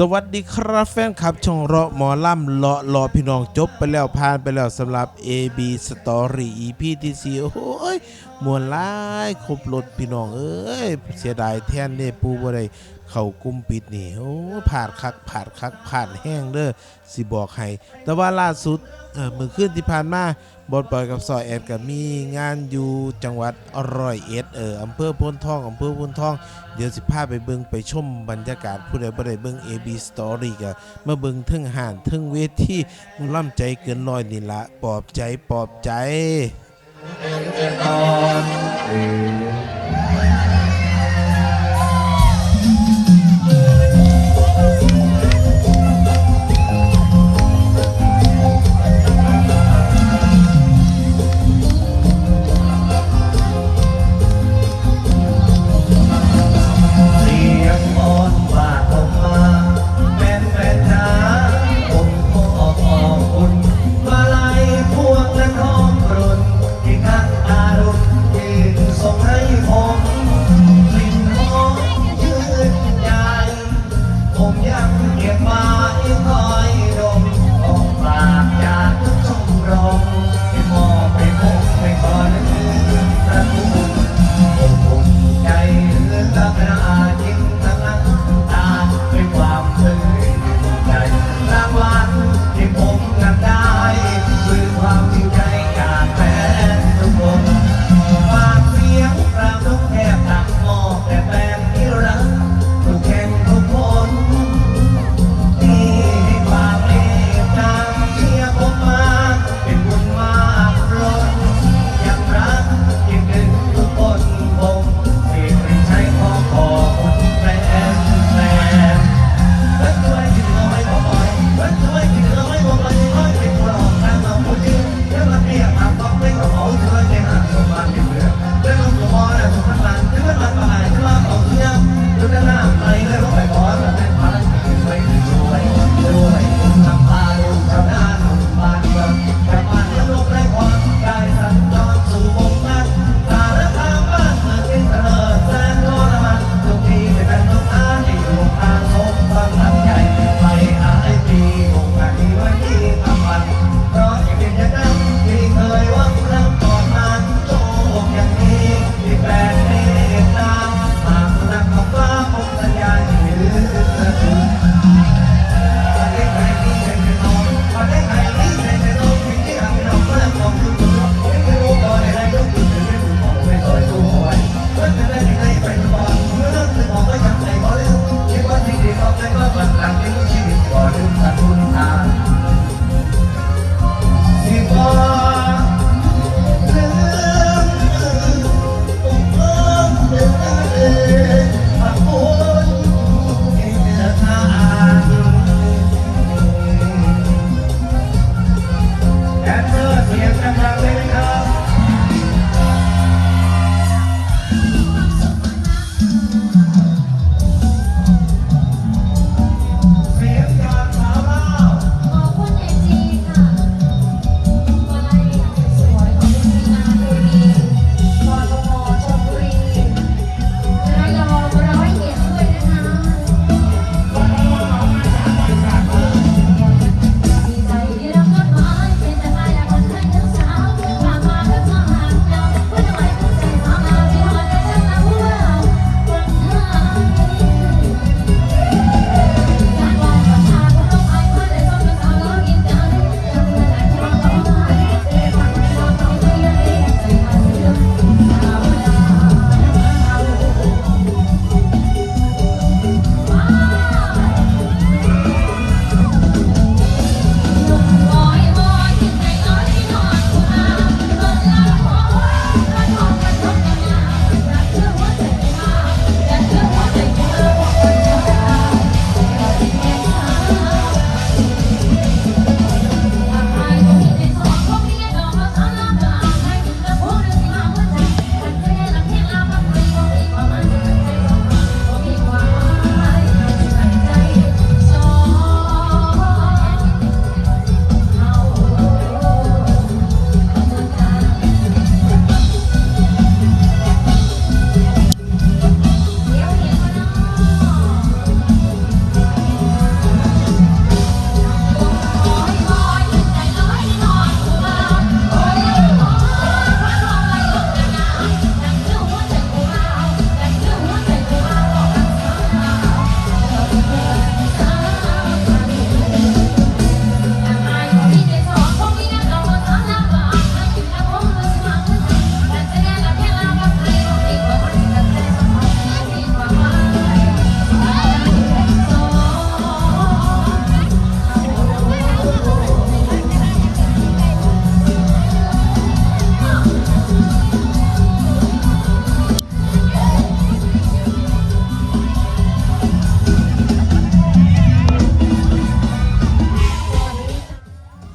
สวัสดีครับแฟนคลับ ช่องเราะหมอล่ำเลาะรอพี่น้องจบไปแล้วผ่านไปแล้วสำหรับ AB Story EP ที่สี่โอ้ยมวนลายครบรถพี่น้อง เอ้ย เสียดายแทนเด้ปูบ่ได้ เขากลุ่มปิดนี่โอ้ผาดคักผาดคักผาดแห้งเด้อสิบอกให้แต่ว่าล่าสุดเมือขึ้นที่ผ่านมาบอดปล่อยกับซอยแอดก็มีงานอยู่จังหวัดอร้อยเอ็ดเอออำเภอพ้นทองอำเภอพ้นทอง เดี๋ยวสิพาไปเบิงไปชมบรรยากาศผู้ใดบ่ได้เบิง AB Story ก็มาเบิงทึงห่านทึงเวทีมึงล่ำใจเกินร้อยนี่ละปลอบใจปลอบใจ ที่คงไม่ไว้ที่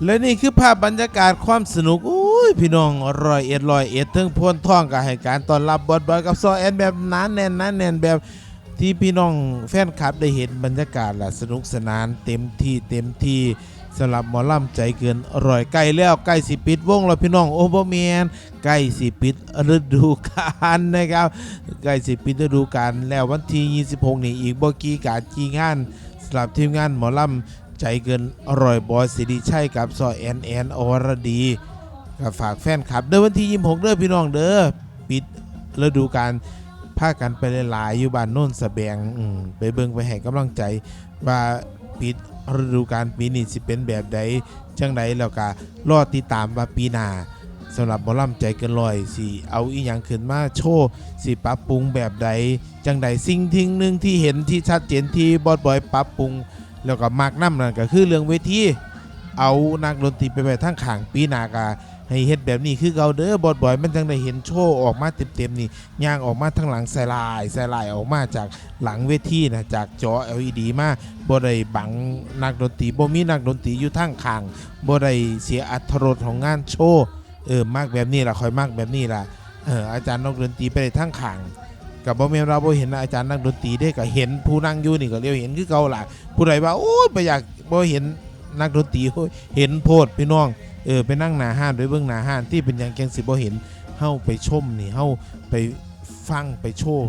และนี่คือภาพบรรยากาศความสนุกอุ้ยพี่น้องรอยเอ็ดรอยเอ็ดเทิงพวนท่องกับให้การต้อนรับบอดบอยกับซอแอนแบบหนานแน่นหนานแน่นแบบที่พี่น้องแฟนคลับได้เห็นบรรยากาศล่ะสนุกสนานเต็มที่เต็มที่สำหรับหมอลำใจเกินอร่อยใกล้แล้วใกล้สิปิดวงแล้วพี่น้องโอเบอร์แมนใกล้สิปิดฤดูกาลนะครับใกล้สิปิดฤดูกาลแล้ววันที่ 26 นี่อีกบ่กี่การกี่งานสำหรับทีมงานหมอลำ ใจเกินอร่อยบอยสิริชัยกับซอแอนแอนอรดีก็ฝากแฟนคลับเด้อวันที่26เด้อพี่น้องเด้อปิดฤดูการพากันไปหลายๆอยู่บ้านโน่นสะแบงไปเบิ่งไปให้กำลังใจว่าปิดฤดูการปีนี้สิเป็นแบบใดจังใดแล้วก็รอติดตามว่าปีหน้าสำหรับหมอลำใจเกินร้อยสิเอาอีหยังขึ้นมาโชว์สิปรับปรุงแบบใดจังใดสิ่งทิ้งหนึ่งที่เห็นที่ชัดเจนที่บอดบอยปรับปรุง แล้วก็มากน้ำนั่นก็คือเรื่องเวทีเอานักดนตรีไปไว้ทั้งขางปีนากาให้เฮ็ดแบบนี้คือเกาเด้อบอดบอยมันจังได้เห็นโชว์ออกมาเต็มๆนี่ย่างออกมาทั้งหลังใส่ลายใส่ลายออกมาจากหลังเวทีนะจากจอ LED มาบ่ได้บังนักดนตรีบ่มีนักดนตรีอยู่ทั้งขางบ่ได้เสียอัตรสของงานโชว์เออมากแบบนี้ล่ะคอยมากแบบนี้ล่ะเอออาจารย์นักดนตรีไปได้ทั้งขาง กับบ่แม่นเราบ่เห็นอาจารย์นักดนตรีได้ก็เห็นผู้นั่งอยู่นี่ก็เรียกเห็นคือเก่าล่ะผู้ใดว่าโอ้ยบ่อยากบ่เห็นนักดนตรีโอ้ยเห็นโพดพี่น้องเออไปนั่งหน้าห้านไปเบิ่งหน้าห้านที่เป็นหยังจังสิบ่เห็นเฮาไปชมนี่เฮาไปฟังไปโชว์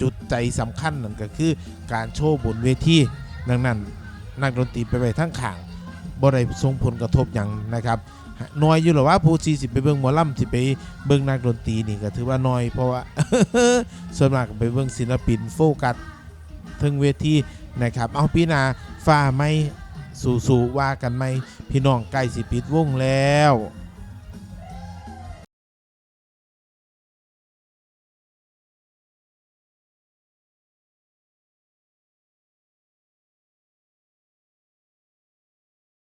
จุดใจสำคัญนั่นก็คือการโชว์บนเวทีดังนั้นนักดนตรีไปไว้ทั้งข้างบ่ได้ส่งผลกระทบหยังนะครับ น้อยอยู่หรอว่าผู้ซีสิไปเบิ่งหมอลำสิไปเบิ่งนักดนตรีนี่ก็ถือว่าน้อยเพราะว่าส่วนมากไปเบิ่งศิลปินโฟกัสถึงเวทีนะครับเอาพี่นาฟ้าไม่สู่ๆว่ากันไหมพี่น้องใกล้สิปิดวงแล้ว